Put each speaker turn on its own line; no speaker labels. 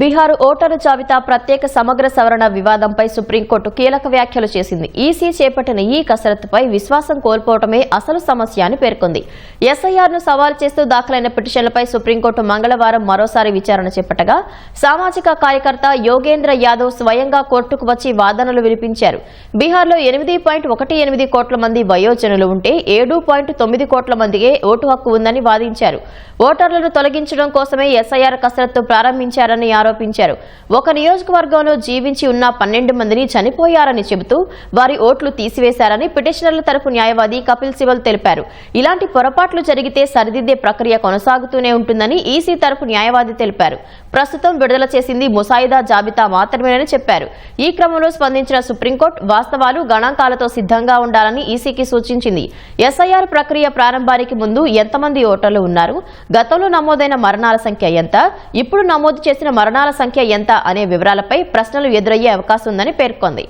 Bihar voter జాబితా ప్రత్యేక సమగ్ర సవరణ వివాదంపై సుప్రీంకోర్టు కీలక వ్యాఖ్యలు చేసింది. ఈసీ చేపట్టిన ఈ కసరత్తుపై విశ్వాసం కోల్పోవటమే అసలు సమస్య అని పేర్కొంది. ఎస్ఐఆర్ను సవాల్ చేస్తూ దాఖలైన పిటిషన్లపై సుప్రీంకోర్టు మంగళవారం మరోసారి విచారణ చేపట్టగా సామాజిక కార్యకర్త యోగేంద్ర యాదవ్ స్వయంగా కోర్టుకు వచ్చి వాదనలు వినిపించారు. బీహార్లో ఎనిమిది పాయింట్ ఒకటి ఎనిమిది కోట్ల మంది వయోజనులు ఉంటే ఏడు పాయింట్ తొమ్మిది కోట్ల మందికే ఓటు హక్కు ఉందని వాదించారు. ఓటర్లను తొలగించడం కోసమే ఎస్ఐఆర్ కసరత్తు ప్రారంభించారని ఆరోపించారు. ఒక నియోజకవర్గంలో జీవించి ఉన్న పన్నెండు మందిని చనిపోయారని చెబుతూ వారి ఓట్లు తీసివేశారని పిటిషనర్ల తరపు న్యాయవాది కపిల్ సిబల్ తెలిపారు. ఇలాంటి పొరపాట్లు జరిగితే సరిదిద్దే ప్రక్రియ కొనసాగుతూనే ఉంటుందని ఈసీ తరపు న్యాయవాది తెలిపారు. ప్రస్తుతం విడుదల చేసింది ముసాయిదా జాబితా మాత్రమేనని చెప్పారు. ఈ క్రమంలో స్పందించిన సుప్రీంకోర్టు వాస్తవాలు గణాంకాలతో సిద్ధంగా ఉండాలని ఈసీకి సూచించింది. ఎస్ఐఆర్ ప్రక్రియ ప్రారంభానికి ముందు ఎంతమంది ఓటర్లు ఉన్నారు? గతంలో నమోదైన మరణాల సంఖ్య ఎంత? ఇప్పుడు నమోదు చేసిన మరణాల సంఖ్య ఎంత అనే వివరాలపై ప్రశ్నలు ఎదురయ్యే అవకాశం ఉందని పేర్కొంది.